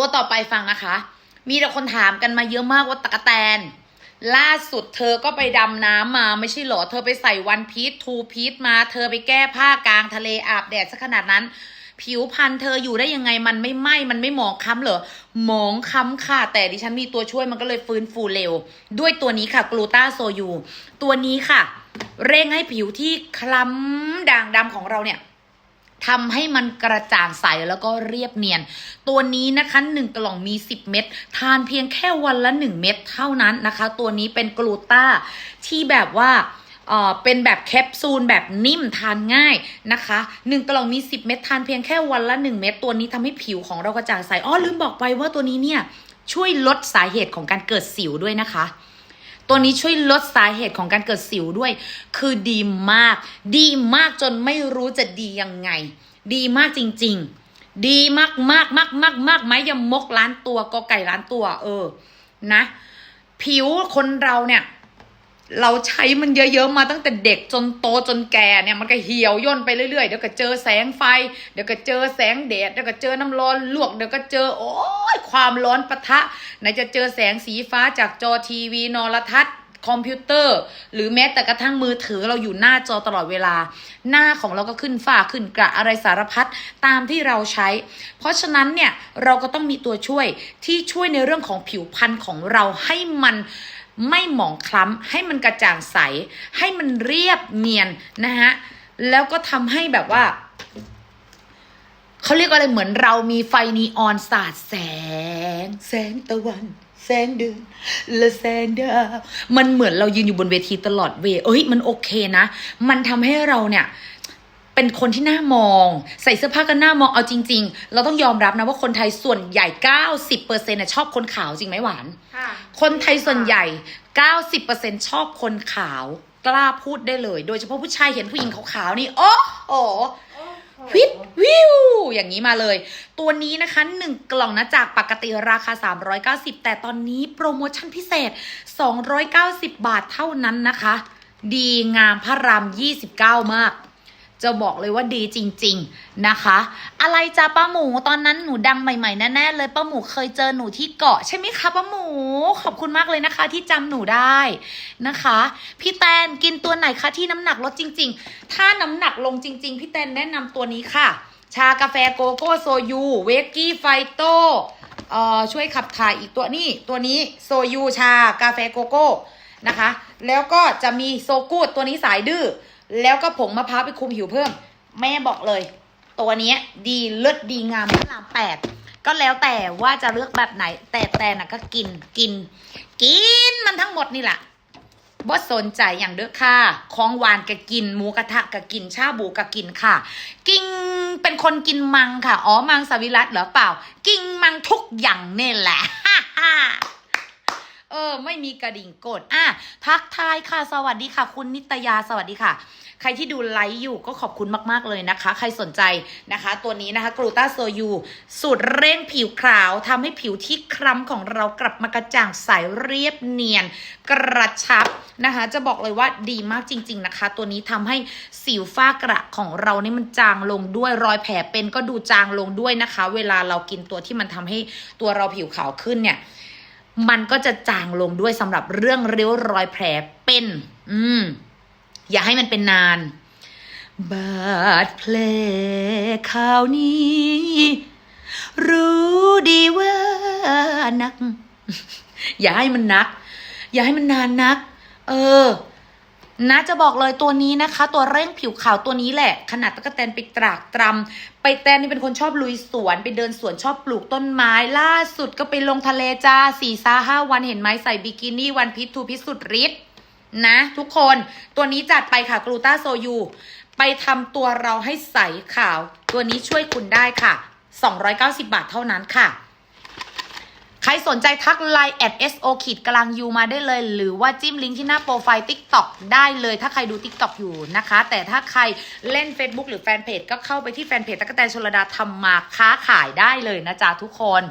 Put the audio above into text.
ตัวต่อไปฟังนะคะ มีแต่คนถามกันมาเยอะมากว่าตะกะแตน ล่าสุดเธอก็ไปดำน้ำมาไม่ใช่หรอ เธอไปใส่วันพีททูพีทมา เธอไปแก้ผ้ากลางทะเลอาบแดดซะขนาดนั้น ผิวพรรณเธออยู่ได้ยังไงมันไม่ไหม้มันไม่หมองค้ำเหรอ หมองค้ำค่ะ แต่ดิฉันมีตัวช่วยมันก็เลยฟื้นฟูเร็ว ด้วยตัวนี้ค่ะกลูตาโซยูตัวนี้ค่ะ เร่งให้ผิวที่คล้ำด่างดำของเราเนี่ย ทำให้มันกระจ่างใสแล้วก็เรียบเนียน ตัวนี้นะคะ1กล่องมี 10 เม็ดทานเพียงแค่วันละ 1 เม็ดเท่านั้นนะคะ ตัวนี้เป็นกลูต้าที่แบบว่าเอ่อเป็นแบบแคปซูลแบบนิ่มทานง่ายนะคะ1กล่องมี 10 เม็ดทานเพียงแค่วันละ 1 เม็ดตัวนี้ทำให้ผิวของเรากระจ่างใสอ๋อลืมบอกไปว่าตัวนี้เนี่ยช่วยลดสาเหตุของการเกิดสิวด้วยนะคะ ตัวนี้ช่วยลดสาเหตุของการเกิดสิวด้วย คือดีมาก ดีมากจนไม่รู้จะดียังไง ดีมากจริง ๆ ดีมากมากมากมากมากไหมยมกล้านตัวกอไก่ล้านตัว เออ นะ ผิวคนเราเนี่ย เราใช้มันเยอะๆมาตั้งแต่เด็กจนโตจนแก่เนี่ยมันก็เหี่ยวย่นไปเรื่อยๆเดี๋ยวก็เจอแสงไฟ เดี๋ยวก็เจอแสงแดดเดี๋ยวก็เจอน้ำร้อนลวกเดี๋ยวก็เจอโอ้ยความร้อนปะทะไหนจะเจอแสงสีฟ้าจากจอทีวีนอรทัศน์คอมพิวเตอร์ หรือแม้แต่กระทั่งมือถือเราอยู่หน้าจอตลอดเวลา หน้าของเราก็ขึ้นฝ้าขึ้นกระอะไรสารพัดตามที่เราใช้ เพราะฉะนั้นเนี่ยเราก็ต้องมีตัวช่วยที่ช่วยในเรื่องของผิวพรรณของเราให้มัน ไม่หมองคล้ำให้มันกระจ่างใส ให้มันเรียบเนียนนะฮะแล้วก็ทำให้แบบว่าเขาเรียกว่าอะไรเหมือนเรามีไฟนีออนสาดแสง แสงตะวัน แสงเดือนและแสงดาวมันเหมือนเรายืนอยู่บนเวทีตลอดเวย์เอ้ยมันโอเคนะ มันทำให้เราเนี่ย เป็นคนที่น่ามอง ใส่เสื้อผ้าก็น่ามองเอาจริง ๆ เราต้องยอมรับนะว่าคนไทยส่วนใหญ่ 90%น่ะชอบคนขาวจริงไหมหวานค่ะคนไทยส่วนใหญ่ 90%ชอบคนขาวกล้าพูดได้เลย โดยเฉพาะผู้ชายเห็นผู้หญิงขาวๆนี่ โอ้โหวิบวิวอย่างนี้มาเลย ตัวนี้นะคะ 1 กล่องนะจากปกติราคา 390 แต่ตอนนี้โปรโมชั่นพิเศษ 290 บาทเท่านั้นนะคะ ดีงามพระราม 29 มาก จะบอกเลยว่าดีจริง ๆนะคะ อะไรจ้าป้าหมูตอนนั้นหนูดังใหม่ๆแน่ๆเลยป้าหมูเคยเจอหนูที่เกาะใช่ไหมคะป้าหมูขอบคุณมากเลยนะคะ ที่จำหนูได้นะคะ พี่แตนกินตัวไหนคะที่น้ำหนักลดจริง ๆ ถ้าน้ำหนักลงจริง ๆ พี่แตนแนะนำตัวนี้ค่ะ ชากาแฟโกโก้โซยูเวกกี้ไฟโตเอ่อช่วยขับถ่ายอีกตัวนี้ตัวนี้โซยูชากาแฟโกโก้นะคะ แล้วก็จะมีโซกูดตัวนี้สายดื้อ แล้วก็ผงมะพร้าวไปคุมผิวเพิ่ม แม่บอกเลย ตัวนี้ดีเลิศดีงามพระรามแปดก็แล้วแต่ว่าจะเลือกแบบไหน แต่แต่น่ะก็กินกิน กินมันทั้งหมดนี่แหละบ่สนใจอย่างเด้อค่ะ ของหวานก็กิน หมูกระทะก็กิน ชาบูก็กินค่ะ กินเป็นคนกินมังค่ะ อ๋อ มังสวิรัตเหรอเปล่า กินมังทุกอย่างนี่แหละ เออ ไม่มีกระดิ่งกด อะ ทักทายค่ะ สวัสดีค่ะ คุณนิตยา สวัสดีค่ะ ใครที่ดูไลฟ์อยู่ก็ขอบคุณมากๆเลยนะคะ ใครสนใจนะคะ ตัวนี้นะคะกลูตาโซยูสูตรเร่งผิวขาวทำให้ผิวที่คล้ำของเรากลับมากระจ่างใสเรียบเนียน กระชับนะคะ จะบอกเลยว่าดีมากจริง ๆนะคะ ตัวนี้ทำให้สิวฝ้ากระของเรานี่มันจางลงด้วยรอยแผลเป็นก็ดูจางลงด้วยนะคะ เวลาเรากินตัวที่มันทำให้ตัวเราผิวขาวขึ้นเนี่ย มันก็จะจางลงด้วยสำหรับเรื่องริ้วรอยแผลเป็น อืม อย่าให้มันเป็นนาน บาดแผลข่าวนี้ รู้ดีว่านัก อย่าให้มันนัก อย่าให้มันนานนัก เออ นะจะบอกเลยตัวนี้นะคะ ตัวเร่งผิวขาวตัวนี้แหละ ขนาดตะกแตนไปตรากตรำไปแตนนี่เป็นคนชอบลุยสวนไปเดินสวนชอบปลูกต้นไม้ ล่าสุดก็ไปลงทะเลจ้าสี่ซาห้าวันเห็นไหมใส่บิกินี่วันพิษทูพิษสุดฤทธิ์นะทุกคนตัวนี้จัดไปค่ะกลูตาโซยูไปทำตัวเราให้ใสขาว ตัวนี้ช่วยคุณได้ค่ะ 290 บาทเท่านั้นค่ะ ใครสนใจทักไลน์แอด SO ขีดกลางยูมาได้เลย หรือว่าจิ้มลิงก์ที่หน้าโปรไฟล์ TikTok ได้เลย ถ้าใครดู TikTok อยู่นะคะ แต่ถ้าใครเล่น Facebook หรือแฟนเพจก็เข้าไปที่แฟนเพจตะกกะแตนชลดาทำมาค้าขายได้เลยนะจ๊ะทุกคน